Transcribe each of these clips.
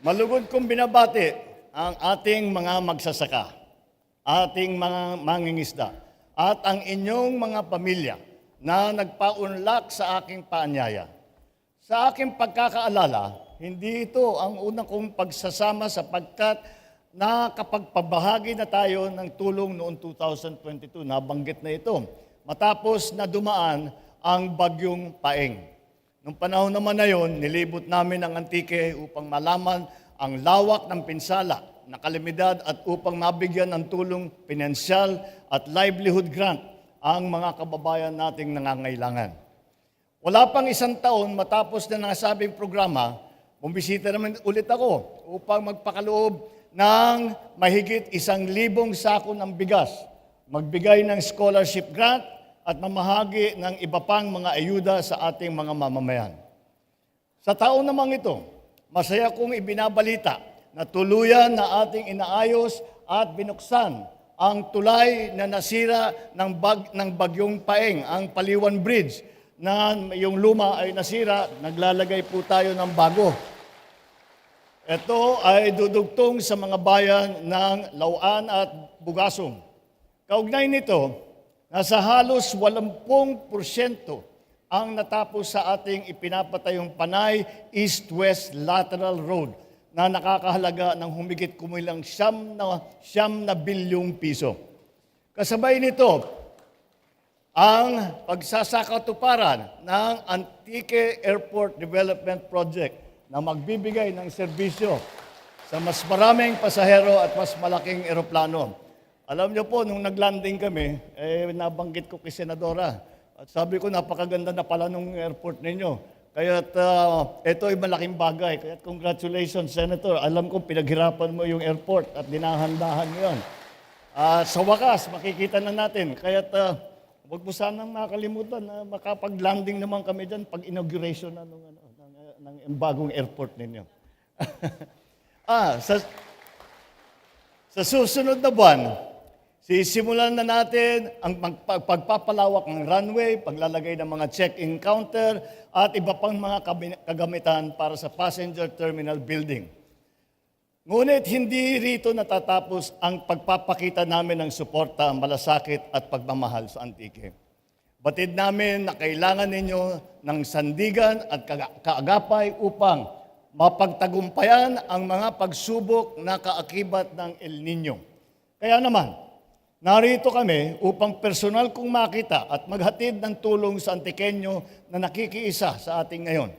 Malugod kong binabati ang ating mga magsasaka, ating mga mangingisda, at ang inyong mga pamilya na nagpaunlak sa aking paanyaya. Sa aking pagkakaalala, hindi ito ang unang kong pagsasama sapagkat nakapagpabahagi na tayo ng tulong noong 2022. Nabanggit na ito. Matapos na dumaan ang bagyong paeng. Nung panahon naman na yon, nilibot namin ang Antique upang malaman ang lawak ng pinsala na kalamidad at upang mabigyan ng tulong pinansyal at livelihood grant ang mga kababayan nating nangangailangan. Wala pang isang taon matapos na nasabing programa, bumisita naman ulit ako upang magpakaloob ng mahigit isang libong sako ng bigas, magbigay ng scholarship grant at mamahagi ng iba pang mga ayuda sa ating mga mamamayan. Sa taon namang ito, masaya kong ibinabalita na tuluyan na ating inaayos at binuksan ang tulay na nasira ng, bag, ng bagyong paeng, ang Paliwan Bridge, na yung luma ay nasira, naglalagay po tayo ng bago. Ito ay dudugtong sa mga bayan ng Lauan at Bugasong. Kaugnay nito, nasa halos 80% ang natapos sa ating ipinapatayong Panay East-West Lateral Road na nakakahalaga ng humigit kumulang siyam na, siyam na bilyong piso. Kasabay nito, ang pagsasakatuparan ng Antique Airport Development Project na magbibigay ng serbisyo sa mas maraming pasahero at mas malaking eroplano. Alam niyo po, nung naglanding kami, eh, nabanggit ko kay Senadora. At sabi ko, napakaganda na pala nung airport ninyo. Kaya uh, ito ay malaking bagay. Kaya congratulations, Senator. Alam ko, pinaghirapan mo yung airport at dinahandahan mo yun. Ah, sa wakas, makikita na natin. Kaya uh, huwag mo sanang makalimutan na makapag-landing naman kami dyan pag inauguration na nung, ano, ng, ng, ng bagong airport ninyo. ah, sa, sa susunod na buwan, sisimulan na natin ang pag- pagpapalawak ng runway, paglalagay ng mga check-in counter, at iba pang mga kagamitan para sa passenger terminal building. Ngunit hindi rito natatapos ang pagpapakita namin ng suporta, malasakit at pagmamahal sa Antique. Batid namin na kailangan ninyo ng sandigan at kaagapay upang mapagtagumpayan ang mga pagsubok na kaakibat ng El Nino. Kaya naman, narito kami upang personal kong makita at maghatid ng tulong sa Antikenyo na nakikiisa sa ating ngayon.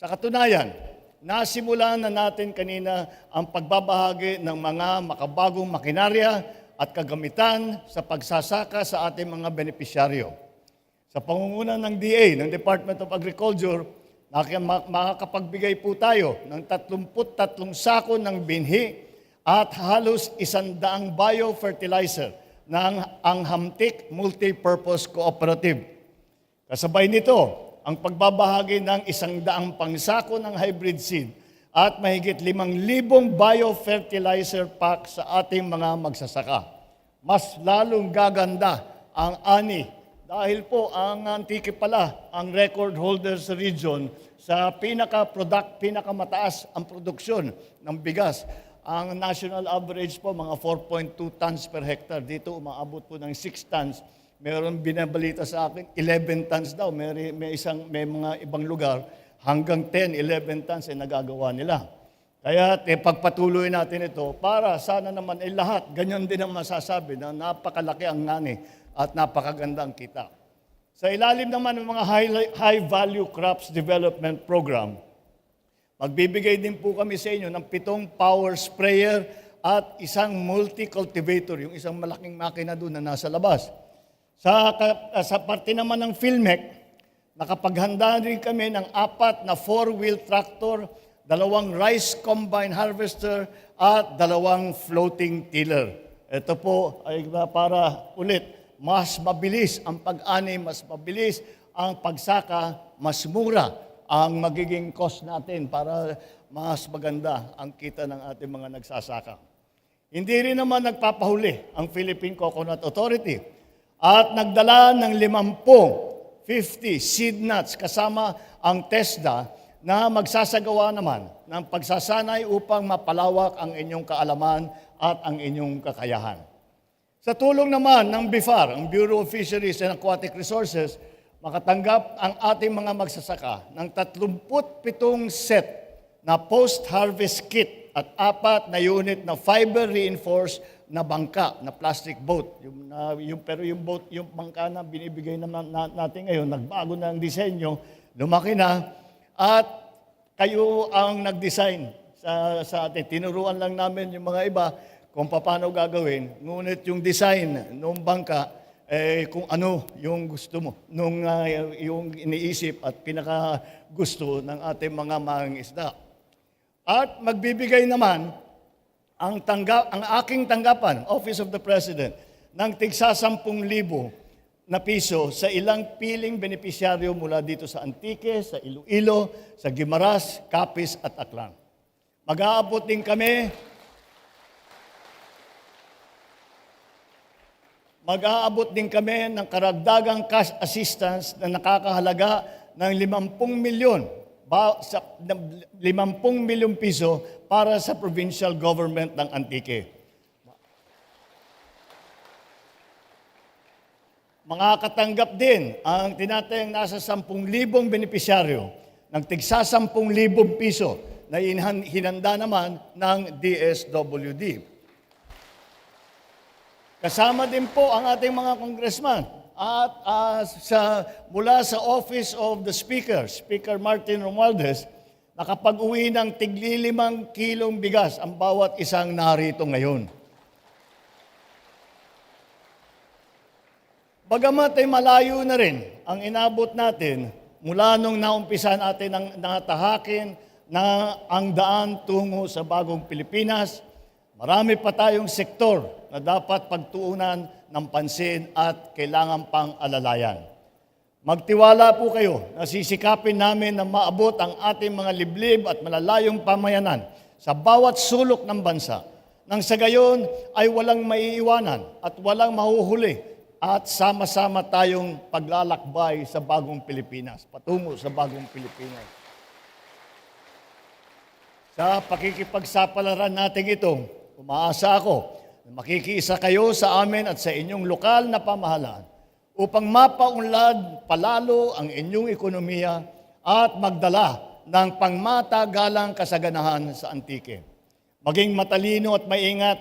Sa katunayan, nasimulan na natin kanina ang pagbabahagi ng mga makabagong makinarya at kagamitan sa pagsasaka sa ating mga benepisyaryo. Sa pangunguna ng DA, ng Department of Agriculture, makakapagbigay po tayo ng 33 sako ng binhi at halos isandaang biofertilizer ng ang Hamtik Multipurpose Cooperative. Kasabay nito, ang pagbabahagi ng isang daang pangsako ng hybrid seed at mahigit limang libong biofertilizer pack sa ating mga magsasaka. Mas lalong gaganda ang ani dahil po ang Antique pala ang record holder sa region sa pinaka-product, pinakamataas ang produksyon ng bigas. Ang national average po mga 4.2 tons per hectare. Dito umaabot po ng 6 tons. Meron binabalita sa akin 11 tons daw. May, may isang may mga ibang lugar hanggang 10, 11 tons ay nagagawa nila. Kaya eh, pagpatuloy natin ito para sana naman ay lahat ganyan din ang masasabi na napakalaki ang ngani at napakaganda ang kita. Sa ilalim naman ng mga high, high value crops development program, magbibigay din po kami sa inyo ng pitong power sprayer at isang multi-cultivator, yung isang malaking makina doon na nasa labas. Sa, ka- sa parte naman ng PhilMec, nakapaghanda rin kami ng apat na four-wheel tractor, dalawang rice combine harvester, at dalawang floating tiller. Ito po ay para ulit, mas mabilis ang pag-ani, mas mabilis ang pagsaka, mas mura ang magiging cost natin para mas maganda ang kita ng ating mga nagsasaka. Hindi rin naman nagpapahuli ang Philippine Coconut Authority at nagdala ng 50, 50 seed nuts kasama ang TESDA na magsasagawa naman ng pagsasanay upang mapalawak ang inyong kaalaman at ang inyong kakayahan. Sa tulong naman ng BIFAR, ang Bureau of Fisheries and Aquatic Resources, makatanggap ang ating mga magsasaka ng 37 set na post-harvest kit at apat na unit na fiber-reinforced na bangka, na plastic boat. Yung, na- yung, pero yung boat, yung bangka na binibigay naman na, natin ngayon, nagbago na ang disenyo, lumaki na, at kayo ang nag-design sa, sa atin. Tinuruan lang namin yung mga iba kung paano gagawin. Ngunit yung design ng bangka, eh, kung ano yung gusto mo, nung ah, yung iniisip at pinaka gusto ng ating mga mangingisda. At magbibigay naman ang tanggap ang aking tanggapan, Office of the President, ng tigsa 10,000 na piso sa ilang piling benepisyaryo mula dito sa Antique, sa Iloilo, sa Guimaras, Capiz at Aklan. Mag-aabot din kami Mag-aabot din kami ng karagdagang cash assistance na nakakahalaga ng 50 milyon ba, sa, ng 50 milyong piso para sa provincial government ng Antique. Makakatanggap din ang tinatayang nasa 10,000 benepisyaryo ng tigsa 10,000 piso na hinanda naman ng DSWD. Kasama din po ang ating mga congressman at ah, sa, mula sa Office of the Speaker, Speaker Martin Romualdez, nakapag-uwi ng tiglilimang kilong bigas ang bawat isang narito ngayon. Bagamat ay malayo na rin ang inabot natin mula nung naumpisan natin ang natahakin na ang daan tungo sa bagong Pilipinas, marami pa tayong sektor na dapat pagtuunan ng pansin at kailangan pang alalayan. Magtiwala po kayo na sisikapin namin na maabot ang ating mga liblib at malalayong pamayanan sa bawat sulok ng bansa. Nang sa gayon ay walang maiiwanan at walang mahuhuli at sama-sama tayong paglalakbay sa bagong Pilipinas, patungo sa bagong Pilipinas. Sa pakikipagsapalaran natin ito, umaasa ako na makikiisa kayo sa amin at sa inyong lokal na pamahalaan upang mapaunlad palalo ang inyong ekonomiya at magdala ng pangmatagalang kasaganahan sa Antique. Maging matalino at maingat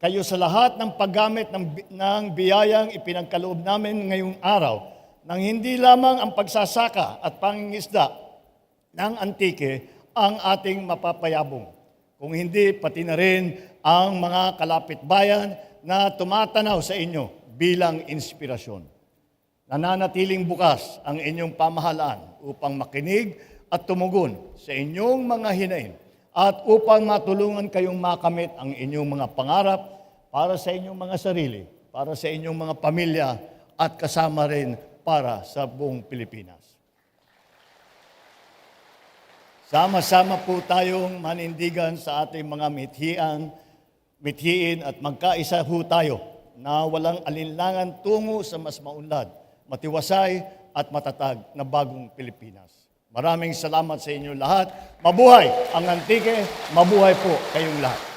kayo sa lahat ng paggamit ng, ng biyayang ipinagkaloob namin ngayong araw nang hindi lamang ang pagsasaka at pangingisda ng Antique ang ating mapapayabong. Kung hindi, pati na rin ang mga kalapit bayan na tumatanaw sa inyo bilang inspirasyon. Nananatiling bukas ang inyong pamahalaan upang makinig at tumugon sa inyong mga hinain at upang matulungan kayong makamit ang inyong mga pangarap para sa inyong mga sarili, para sa inyong mga pamilya at kasama rin para sa buong Pilipinas. Sama-sama po tayong manindigan sa ating mga mithian, mithiin at magkaisa ho tayo na walang alinlangan tungo sa mas maunlad, matiwasay at matatag na bagong Pilipinas. Maraming salamat sa inyo lahat. Mabuhay ang Antique, mabuhay po kayong lahat.